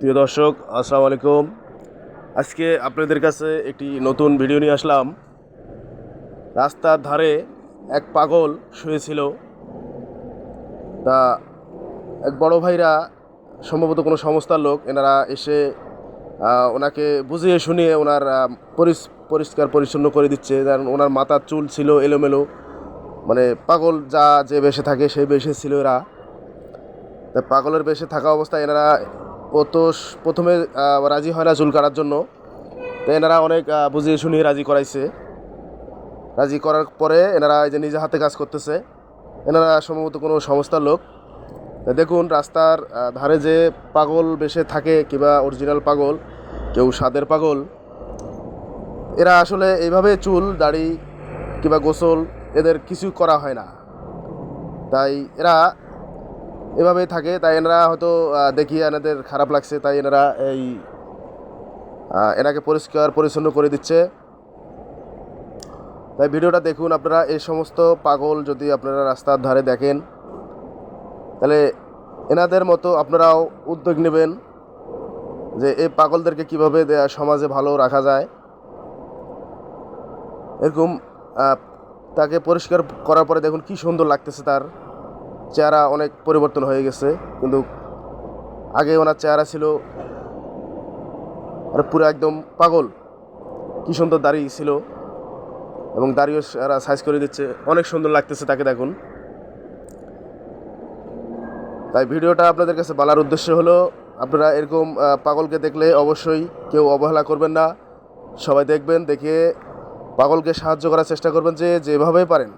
প্রিয় দর্শক, আসসালামু আলাইকুম। আজকে আপনাদের কাছে একটি নতুন ভিডিও নিয়ে আসলাম। রাস্তার ধারে এক পাগল শুয়েছিল। তা এক বড় ভাইরা, সম্ভবত কোনো সংস্থার লোক, এনারা এসে ওনাকে বুঝিয়ে শুনিয়ে ওনার পরিষ্কার পরিচ্ছন্ন করে দিচ্ছে। কারণ ওনার মাথার চুল ছিল এলোমেলো। মানে পাগল যা যে বেশে থাকে, সেই বেশে ছিল এরা। তা পাগলের বেশে থাকা অবস্থায় এনারা ও তো প্রথমে রাজি হয় না চুল কাটার জন্য। তো এনারা অনেক বুঝিয়ে শুনিয়ে রাজি করাইছে। রাজি করার পরে এনারা এই যে নিজে হাতে কাজ করতেছে। এনারা সম্ভবত কোনো সংস্থার লোক। দেখুন, রাস্তার ধারে যে পাগল বেশে থাকে কিংবা অরিজিনাল পাগল, কেউ স্বাদের পাগল, এরা আসলে এইভাবে চুল, দাড়ি কিংবা গোসল এদের কিছু করা হয় না। তাই এরা এভাবেই থাকে, তাই এনারা হয়তো দেখিয়ে এনাদের খারাপ লাগছে, তাই এনারা এই এনাকে পরিষ্কার পরিচ্ছন্ন করে দিচ্ছে। তাই ভিডিওটা দেখুন আপনারা, এই সমস্ত পাগল যদি আপনারা রাস্তার ধারে দেখেন, তাহলে এনাদের মতো আপনারাও উদ্যোগ নেবেন যে এই পাগলদেরকে কীভাবে সমাজে ভালো রাখা যায়। এরকম তাকে পরিষ্কার করার পরে দেখুন কি সুন্দর লাগতেছে তার। চেহারা অনেক পরিবর্তন হয়ে গেছে, কিন্তু আগে ওনার চেহারা ছিল আর পুরো একদম পাগল। কি সুন্দর দাড়ি ছিল এবং দাড়িও এরা সাইজ করে দিচ্ছে। অনেক সুন্দর লাগতেছে তাকে দেখুন। তাই ভিডিওটা আপনাদের কাছে বলার উদ্দেশ্য হলো, আপনারা এরকম পাগলকে দেখলে অবশ্যই কেউ অবহেলা করবেন না। সবাই দেখবেন, দেখে পাগলকে সাহায্য করার চেষ্টা করবেন যে যেভাবেই পারেন।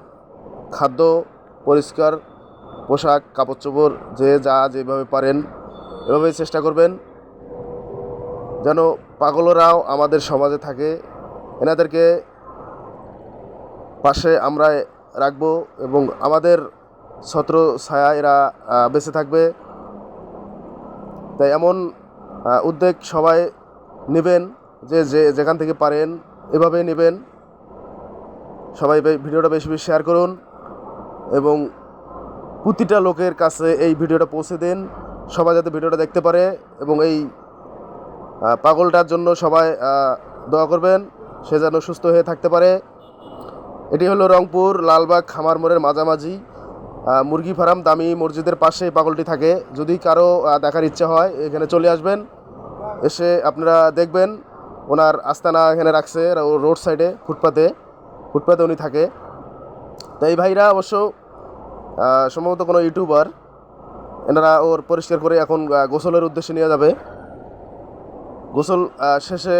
খাদ্য পরিষ্কার পোশাক কাপড় চোপড় যে যা যেভাবে পারেন, এভাবেই চেষ্টা করবেন। যেন পাগলরাও আমাদের সমাজে থাকে। এনাদেরকে পাশে আমরা রাখব এবং আমাদের ছত্র ছায়া এরা বেঁচে থাকবে। তাই এমন উদ্যোগ সবাই নেবেন যে যে যেখান থেকে পারেন এভাবে নেবেন। সবাই ভিডিওটা বেশি বেশি শেয়ার করুন এবং প্রতিটা লোকের কাছে এই ভিডিওটা পৌঁছে দিন। সবাই যাতে ভিডিওটা দেখতে পারে এবং এই পাগলটার জন্য সবাই দোয়া করবেন। সে যেন সুস্থ হয়ে থাকতে পারে। এটি হলো রংপুর লালবাগ খামার মোড়ের মাঝামাঝি। মুরগি ফার্ম দামি মসজিদের পাশে পাগলটি থাকে। যদি কারও দেখার ইচ্ছা হয়, এখানে চলে আসবেন। এসে আপনারা দেখবেন, ওনার আস্তানা এখানে রাখছে রোড সাইডে, ফুটপাতে। ফুটপাতে উনি থাকে। তাই ভাইরা অবশ্য সম্ভবত কোনো ইউটিউবার। এনারা ওর পরিষ্কার করে এখন গোসলের উদ্দেশ্যে নিয়ে যাবে। গোসল শেষে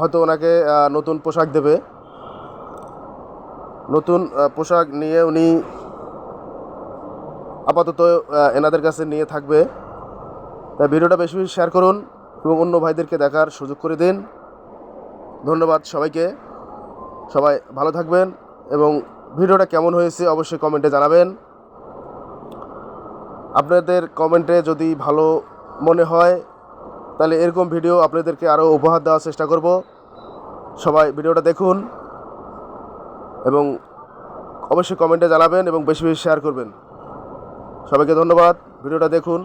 হয়তো ওনাকে নতুন পোশাক দেবে। নতুন পোশাক নিয়ে উনি আপাতত এনাদের কাছে নিয়ে থাকবে। তাই ভিডিওটা বেশি বেশি শেয়ার করুন এবং অন্য ভাইদেরকে দেখার সুযোগ করে দিন। ধন্যবাদ সবাইকে। সবাই ভালো থাকবেন এবং ভিডিওটা কেমন হয়েছে অবশ্যই কমেন্টে জানাবেন। আপনাদের কমেন্টে যদি ভালো মনে হয়, তাহলে এরকম ভিডিও আপনাদেরকে আরও উপহার দেওয়ার চেষ্টা করব। সবাই ভিডিওটা দেখুন এবং অবশ্যই কমেন্টে জানাবেন এবং বেশি বেশি শেয়ার করবেন। সবাইকে ধন্যবাদ। ভিডিওটা দেখুন।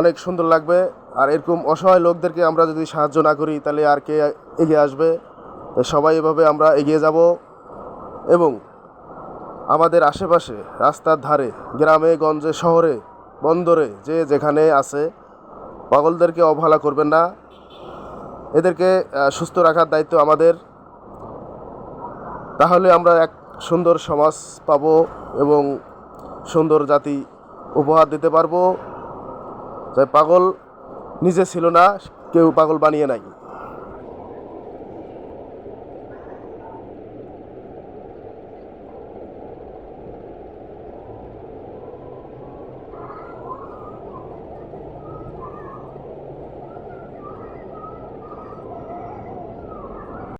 অনেক সুন্দর লাগবে। আর এরকম অসহায় লোকদেরকে আমরা যদি সাহায্য না করি, তাহলে আর কে এগিয়ে আসবে? সবাই এভাবে আমরা এগিয়ে যাব। এবং আমাদের আশেপাশে রাস্তার ধারে, গ্রামে, গঞ্জে, শহরে, বন্দরে, যে যেখানে আছে, পাগলদেরকে অবহেলা করবেন না। এদেরকে সুস্থ রাখার দায়িত্ব আমাদের। তাহলে আমরা এক সুন্দর সমাজ পাব এবং সুন্দর জাতি উপহার দিতে পারব। যে পাগল নিজে ছিল না, কেউ পাগল বানিয়ে নাই।